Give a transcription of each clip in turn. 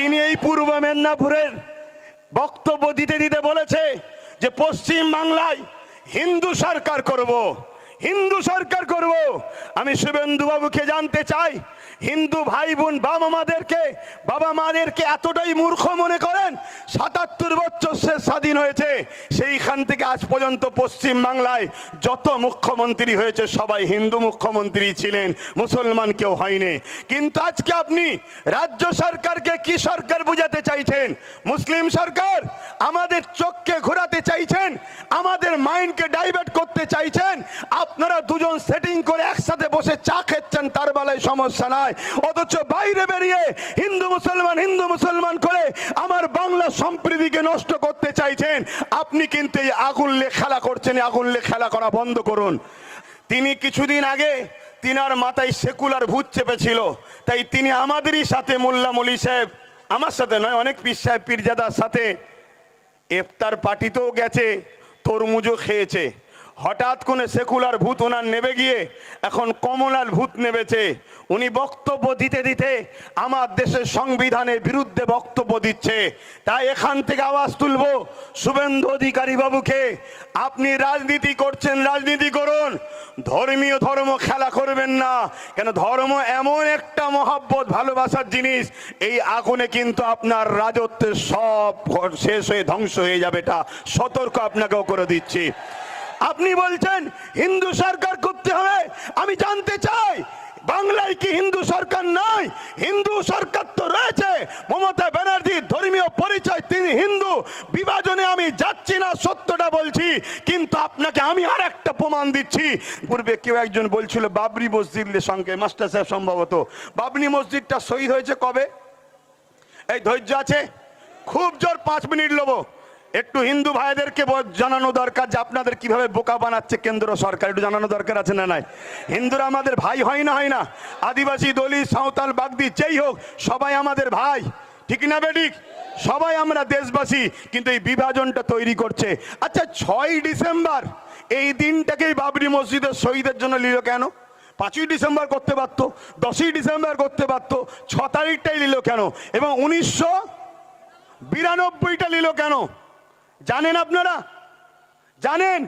তিনি এই পূর্ব মেদিনীপুরের বক্তব্য দিতে দিতে বলেছে যে পশ্চিম বাংলায় হিন্দু সরকার করব, হিন্দু সরকার করব। আমি শুভেন্দুবাবুকে জানতে চাই হিন্দু ভাই বোন বাবা মাদেরকে বাবা মাদেরকে এতটাই মূর্খ মনে করেন, সাতাত্তর বছর সে স্বাধীন হয়েছে। সেইখান থেকে আজ পর্যন্ত পশ্চিম বাংলায় যত মুখ্যমন্ত্রী হয়েছে, সবাই হিন্দু মুখ্যমন্ত্রী ছিলেন, মুসলমান কেউ হয়নি। কিন্তু আজকে আপনি রাজ্য সরকারকে কি সরকার বুঝাতে চাইছেন? মুসলিম সরকার আমাদের চোখকে ঘোরাতে চাইছেন, আমাদের মাইন্ডকে ডাইভার্ট করতে চাইছেন, আপনারা দুজন সেটিং করে একসাথে বসে চা খেচ্ছেন, তার বেলায় সমস্যা নাই। অথচ বাইরে বেরিয়ে হিন্দু মুসলমান হিন্দু মুসলমান করে আমার বাংলা সম্প্রীতিকে নষ্ট করতে চাইছেন। আপনি কিন্তু এই আগুন লে খেলা করছেন আগুন লে খেলা করা বন্ধ করুন। তিনি কিছুদিন আগে তিনার মাথায় সেকুলার ভূত চেপেছিল। তাই তিনি আমাদেরই সাথে মোল্লা মলি সাহেব, আমার সাথে নয়, অনেক পীর সাহেব, পীরজাদার সাথে ইফতার পার্টিতেও গেছে, তরমুজও খেয়েছে। হঠাৎ করে সেকুলার ভূত ওনার নেবে গিয়ে, এখন কমলার ভূত নেবেছে। উনি বক্তব্য দিতে দিতে আমার দেশের সংবিধানের বিরুদ্ধে বক্তব্য দিচ্ছে। তাই এখান থেকে আওয়াজ তুলব শুভেন্দু অধিকারী বাবুকে। আপনি রাজনীতি করছেন, রাজনীতি করুন। ধর্মীয় ধর্ম খেলা করবেন না। কেন ধর্ম এমন একটা মহাব্বত, ভালোবাসার জিনিস, এই আগুনে কিন্তু আপনার রাজত্বের সব শেষ হয়ে ধ্বংস হয়ে যাবে এটা। সতর্ক আপনাকেও করে দিচ্ছি। আপনি বলছেন হিন্দু সরকার করতে হবে। আমি জানতে চাই, বাংলায় কি হিন্দু সরকার নাই? হিন্দু সরকার তো রয়েছে। মমতা ব্যানার্জির ধর্মীয় পরিচয়, তিনি হিন্দু। বিভাজনে আমি যাচ্ছি না, সত্যটা বলছি। কিন্তু আপনাকে আমি আর একটা প্রমাণ দিচ্ছি। পূর্বে কেউ একজন বলছিল, বাবরি মসজিদের সঙ্গে মাস্টার সাহেব সম্ভবত। বাবরি মসজিদটা শহীদ হয়েছে কবে? এই ধৈর্য আছে? খুব জোর পাঁচ মিনিট লোবো। একটু হিন্দু ভাইদেরকে জানানো দরকার যে আপনাদের কীভাবে বোকা বানাচ্ছে কেন্দ্র সরকার। একটু জানানো দরকার আছে না নাই? হিন্দুরা আমাদের ভাই হয় না হয় না? আদিবাসী দলিত, সাঁওতাল, বাগদি, যেই হোক, সবাই আমাদের ভাই। ঠিক না বেঠিক সবাই আমরা দেশবাসী, কিন্তু এই বিভাজনটা তৈরি করছে। আচ্ছা ছয় ডিসেম্বর, এই দিনটাকেই বাবরি মসজিদের শহীদের জন্য নিল কেন? পাঁচই ডিসেম্বর করতে পারতো, দশই ডিসেম্বর করতে পারতো, ছ তারিখটাই নিল কেন? এবং উনিশশো বিরানব্বইটা নিল কেন? জানেন আপনারা? জানেন?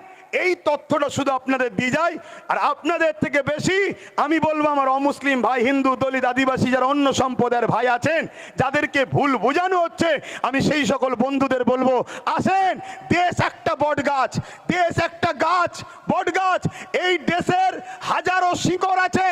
এই তথ্যটা শুধু আপনাদের দিয়ে যায়। আর আপনাদের থেকে বেশি আমি বলব আমার অমুসলিম ভাই, হিন্দু দলিত আদিবাসী যারা অন্য সম্প্রদায়ের ভাই আছেন, যাদেরকে ভুল বোঝানো হচ্ছে, আমি সেই সকল বন্ধুদের বলব, আসেন, দেশ একটা বট গাছ দেশ একটা গাছ বট গাছ এই দেশের হাজারো শিকড় আছে,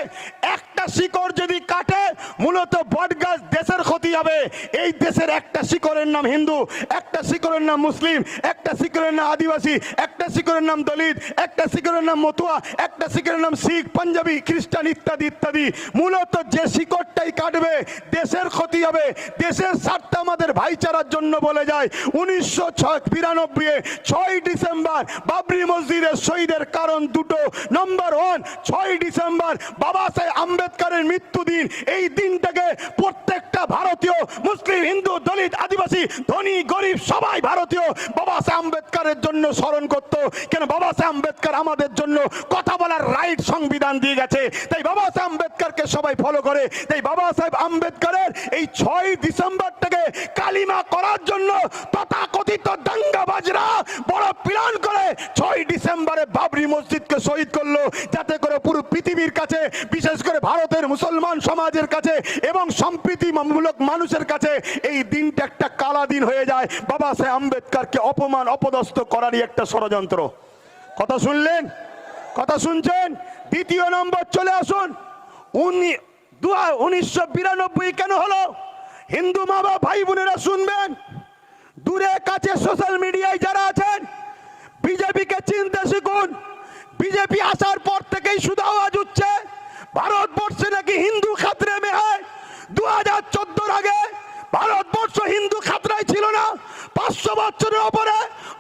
একটা শিকড় যদি কাটে, মূলত বট গাছ দেশের ক্ষতি হবে। এই দেশের একটা শিকড়ের নাম হিন্দু, একটা শিকড়ের নাম মুসলিম, একটা শিকড়ের নাম আদিবাসী, একটা শিকড়ের নাম দলিত, একটা শিকড়ের নাম মতুয়া, একটা শিকড়ের নাম শিখ, পাঞ্জাবি, খ্রিস্টান ইত্যাদি ইত্যাদি। মূলত যে শিকড়টাই কাটবে, দেশের ক্ষতি হবে, দেশের স্বার্থ আমাদের ভাইচারার জন্য বলে যায়। উনিশশো ছয় বিরানব্বই ছয় ডিসেম্বর, বাবরি মসজিদের শহীদের কারণ দুটো। নম্বর ওয়ান ছয় ডিসেম্বর, বাবা সাহেব আম্বেদকরের মৃত্যুদিন এই দিনটাকে প্রত্যেকটা ভারতীয়, মুসলিম, হিন্দু, দলিত, আদিবাসী, ধনী, গরিব, সবাই ভারতীয় বাবা সাহেব আম্বেদকরের জন্য স্মরণ করত। কেন? বাবা সাহেব আম্বেদকর আমাদের জন্য কথা বলার রাইট সংবিধান দিয়ে গেছে। তাই বাবা সাহেব আম্বেদকরকে সবাই ফলো করে। তাই বাবা সাহেব আম্বেদকরের এই ছয় ডিসেম্বরটাকে কালিমা করার জন্য তথাকথিত দাঙ্গাবাজরা বড় প্ল্যান করে ছয় ডিসেম্বরে বাবরি মসজিদকে শহীদ করল। যাতে করে পুরো পৃথিবীর কাছে, বিশেষ করে ভারতের মুসলমান সমাজের কাছে এবং সম্প্রীতিমূলক মানুষের কাছে এই দিনটা একটা কালা দিন হয়ে যায়। বাবা সাহেব আম্বেদকরকে অপমান, অপদস্থ করারই একটা ষড়যন্ত্র। কথা শুনলেন? কথা শুনছেন? দ্বিতীয় নম্বর, চলে আসুন। উনি উনিশশো বিরানব্বই কেন হলো? হিন্দু মা বাবা ভাই বোনেরা শুনবেন। দূরে কাছে সোশ্যাল মিডিয়ায় যারা আছেন, বিজেপিকে চিনতে শিখুন। বিজেপি আসার পর থেকেই শুধু আওয়াজ উঠছে, ভারতবর্ষে নাকি হিন্দু খাতরে মে দু হাজার চোদ্দোর আগে ভারতবর্ষ হিন্দু খাতরায় ছিল না। পাঁচশো বছরের ওপরে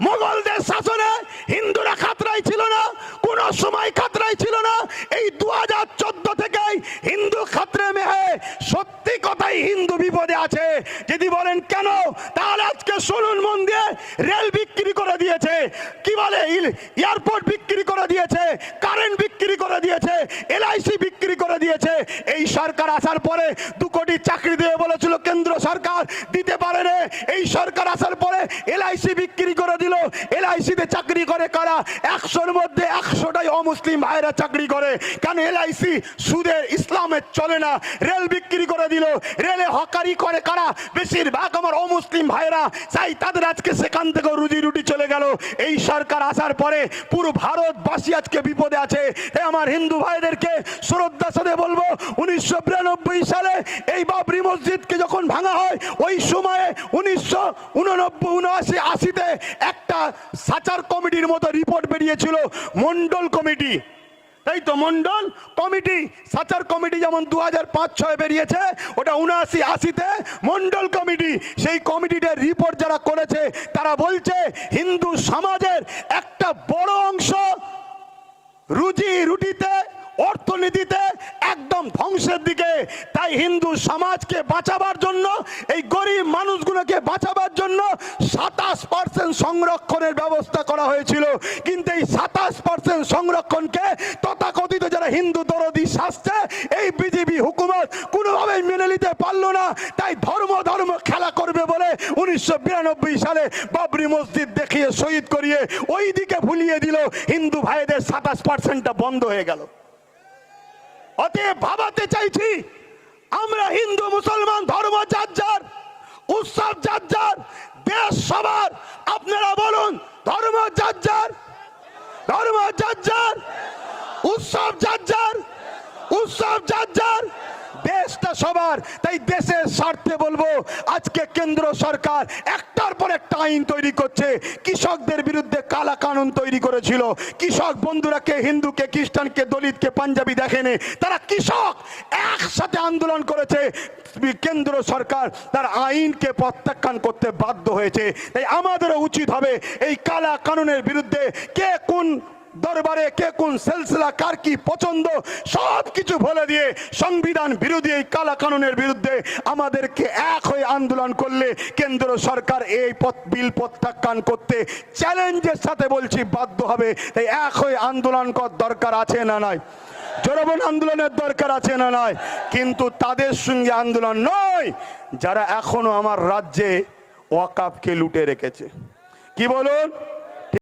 মোগলদের শাসনে হিন্দুরা খাতরাই ছিল না, কোন সময় খাতরাই ছিল না। এই দু হাজার চোদ্দ থেকেই হিন্দু খাতরে মেহে সত্যি কথাই হিন্দু বিপদে আছে। যদি বলেন কেন, তাহলে আজকে শুনুন মন দিয়ে, রেল বিক্রি করে দিয়েছে। কি বলে এয়ারপোর্ট বিক্রি করে দিয়েছে, কারেন্ট বিক্রি করে দিয়েছে, এলআইসি বিক্রি করে দিয়েছে। এই সরকার আসার পরে দু কোটি চাকরি দিয়ে বলেছিল, কেন্দ্র সরকার দিতে পারে এই সরকার আসার পরে এলআইসি বিক্রি করে দিল। এলআইসিতে চাকরি করে কারা? একশোর মধ্যে একশোটাই অমুসলিম ভাইরা চাকরি করে। কেন এলআইসি সুদের, ইসলামের চলে না? রেল বিক্রি করে দিল। রেলে হকারি করে কারা? বেশিরভাগ আমার অমুসলিম ভাইরা চাই তাদের আজকে সেখান থেকে রুজি রুটি চলে গেল। এই সরকার আসার পরে পুরো ভারতবাসী আজকে বিপদে আছে। এ আমার হিন্দু ভাইদেরকে শ্রদ্ধার সাথে বলব, উনিশশো বিরানব্বই সালে এই বাবরি মসজিদকে যখন ভাঙা হয়, ওই সময়ে উনিশশো উননব্বই, উনআশি আশিতে একটা সাচার কমিটির মতো রিপোর্ট বেরিয়েছিল মন্ডল কমিটি। তাই তো মন্ডল কমিটি, সাচার কমিটি যেমন দু হাজার পাঁচ ছয় বেরিয়েছে, ওটা উনআশি, আশিতে মন্ডল কমিটি। সেই কমিটিটার রিপোর্ট যারা করেছে, তারা বলছে, হিন্দু সমাজের একটা বড় অংশ রুজি রুটিতে অর্থনীতিতে একদম ধ্বংসের দিকে। তাই হিন্দু সমাজকে বাঁচাবার জন্য, এই গরিব মানুষগুলোকে বাঁচাবার জন্য সাতাশ পার্সেন্ট সংরক্ষণের ব্যবস্থা করা হয়েছিল। কিন্তু এই সাতাশ পার্সেন্ট সংরক্ষণকে তথাকথিত যারা হিন্দু দরদি শাস্তে এই বিজেপি হুকুমত কোনোভাবেই মেনে নিতে পারল না। তাই ধর্ম ধর্ম খেলা করবে বলে উনিশশো বিরানব্বই সালে বাবরি মসজিদ দেখিয়ে শহীদ করিয়ে ওই দিকে ভুলিয়ে দিল। হিন্দু ভাইদের সাতাশ পার্সেন্টটা বন্ধ হয়ে গেল। অতএব ভাবাতে চাইছি, আমরা হিন্দু, মুসলমান, ধর্ম, যার যার, উৎসব যার যার, দেশ সবার, আপনারা বলুন, ধর্ম যার যার, ধর্ম যার যার, উৎসব যার যার, উৎসব যার যার দেশটা সবার। তাই দেশের স্বার্থে বলব, আজকে কেন্দ্র সরকার একটার পর একটা আইন তৈরি করছে। কৃষকদের বিরুদ্ধে কালা কানুন তৈরি করেছিল। কৃষক বন্ধুরা কে হিন্দুকে খ্রিস্টানকে দলিতকে পাঞ্জাবি দেখেনি, তারা কৃষক একসাথে আন্দোলন করেছে। কেন্দ্র সরকার তার আইনকে প্রত্যাখ্যান করতে বাধ্য হয়েছে। তাই আমাদেরও উচিত হবে এই কালা কানুনের বিরুদ্ধে কে কোন দরবারে কে কোন সিলসিলা কার কি পছন্দ, সব কিছু বলে দিয়ে সংবিধান বিরোধী এই কালা কানুনের বিরুদ্ধে আমাদেরকে এক হয়ে আন্দোলন করলে কেন্দ্র সরকার এই পথ, বিল প্রত্যাখ্যান করতে চ্যালেঞ্জের সাথে বলছি বাধ্য হবে। তাই এক হয়ে আন্দোলন করার দরকার আছে না নাই? জনগণ আন্দোলনের দরকার আছে না নয় কিন্তু তাদের সঙ্গে আন্দোলন নয়, যারা এখনও আমার রাজ্যে ওয়াকাফকে লুটে রেখেছে। কি বলুন?